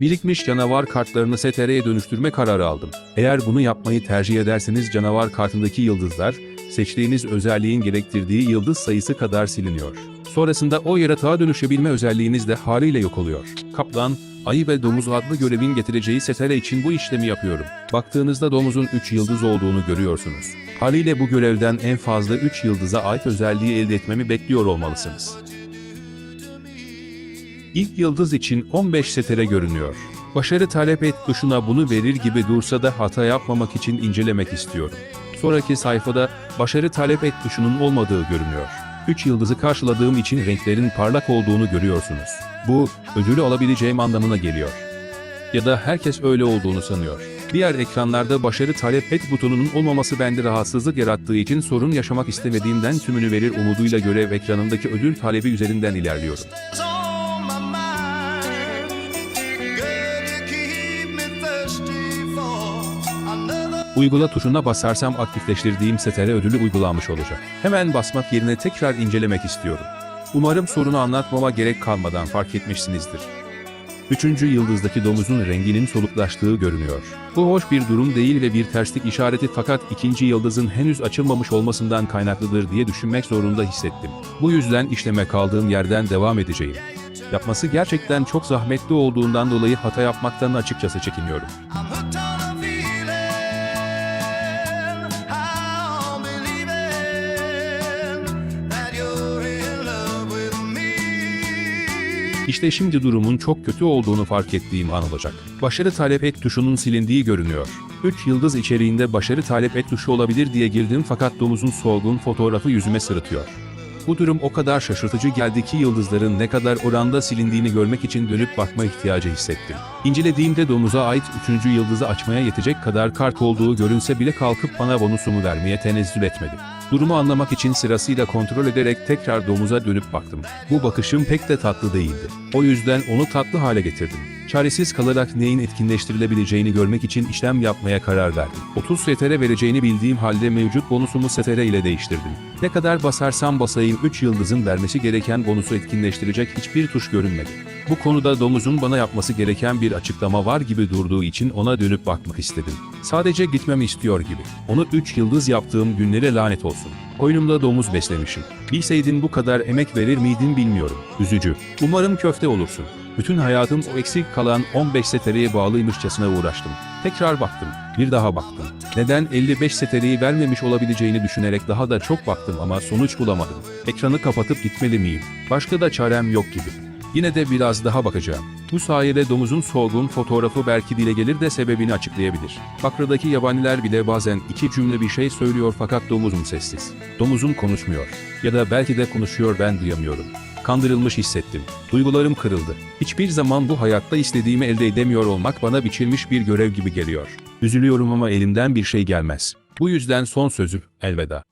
Birikmiş canavar kartlarını STR'ye dönüştürme kararı aldım. Eğer bunu yapmayı tercih ederseniz canavar kartındaki yıldızlar, seçtiğiniz özelliğin gerektirdiği yıldız sayısı kadar siliniyor. Sonrasında o yaratığa dönüşebilme özelliğiniz de haliyle yok oluyor. Kaplan, ayı ve domuz adlı görevin getireceği STR için bu işlemi yapıyorum. Baktığınızda domuzun 3 yıldız olduğunu görüyorsunuz. Haliyle bu görevden en fazla 3 yıldıza ait özelliği elde etmemi bekliyor olmalısınız. İlk yıldız için 15 setere görünüyor. Başarı talep et tuşuna bunu verir gibi dursa da hata yapmamak için incelemek istiyorum. Sonraki sayfada başarı talep et tuşunun olmadığı görünüyor. 3 yıldızı karşıladığım için renklerin parlak olduğunu görüyorsunuz. Bu, ödülü alabileceğim anlamına geliyor. Ya da herkes öyle olduğunu sanıyor. Diğer ekranlarda başarı talep et butonunun olmaması bende rahatsızlık yarattığı için sorun yaşamak istemediğimden tümünü verir umuduyla görev ekranındaki ödül talebi üzerinden ilerliyorum. Uygula tuşuna basarsam aktifleştirdiğim STR ödülü uygulanmış olacak. Hemen basmak yerine tekrar incelemek istiyorum. Umarım sorunu anlatmama gerek kalmadan fark etmişsinizdir. Üçüncü yıldızdaki domuzun renginin soluklaştığı görünüyor. Bu hoş bir durum değil ve bir terslik işareti fakat ikinci yıldızın henüz açılmamış olmasından kaynaklıdır diye düşünmek zorunda hissettim. Bu yüzden işleme kaldığım yerden devam edeceğim. Yapması gerçekten çok zahmetli olduğundan dolayı hata yapmaktan açıkçası çekiniyorum. İşte şimdi durumun çok kötü olduğunu fark ettiğim an olacak. Başarı talep et tuşunun silindiği görünüyor. 3 yıldız içeriğinde başarı talep et tuşu olabilir diye girdim fakat domuzun solgun fotoğrafı yüzüme sırıtıyor. Bu durum o kadar şaşırtıcı geldi ki yıldızların ne kadar oranda silindiğini görmek için dönüp bakma ihtiyacı hissettim. İncelediğimde domuza ait 3. yıldızı açmaya yetecek kadar kart olduğu görünse bile kalkıp bana bonusumu vermeye tenezzül etmedi. Durumu anlamak için sırasıyla kontrol ederek tekrar domuza dönüp baktım. Bu bakışım pek de tatlı değildi. O yüzden onu tatlı hale getirdim. Çaresiz kalarak neyin etkinleştirilebileceğini görmek için işlem yapmaya karar verdim. 30 STR vereceğini bildiğim halde mevcut bonusumu STR ile değiştirdim. Ne kadar basarsam basayım 3 yıldızın vermesi gereken bonusu etkinleştirecek hiçbir tuş görünmedi. Bu konuda domuzun bana yapması gereken bir açıklama var gibi durduğu için ona dönüp bakmak istedim. Sadece gitmemi istiyor gibi. Onu 3 yıldız yaptığım günlere lanet olsun. Oyunumda domuz beslemişim. Bilseydin bu kadar emek verir miydin bilmiyorum. Üzücü. Umarım köfte olursun. Bütün hayatım o eksik kalan 15 setereye bağlıymışçasına uğraştım. Tekrar baktım. Bir daha baktım. Neden 55 setereyi vermemiş olabileceğini düşünerek daha da çok baktım ama sonuç bulamadım. Ekranı kapatıp gitmeli miyim? Başka da çarem yok gibi. Yine de biraz daha bakacağım. Bu sayede domuzun solgun fotoğrafı belki dile gelir de sebebini açıklayabilir. Bakra'daki yabaniler bile bazen iki cümle bir şey söylüyor fakat domuzum sessiz. Domuzum konuşmuyor. Ya da belki de konuşuyor ben duyamıyorum. Kandırılmış hissettim. Duygularım kırıldı. Hiçbir zaman bu hayatta istediğimi elde edemiyor olmak bana biçilmiş bir görev gibi geliyor. Üzülüyorum ama elimden bir şey gelmez. Bu yüzden son sözüm elveda.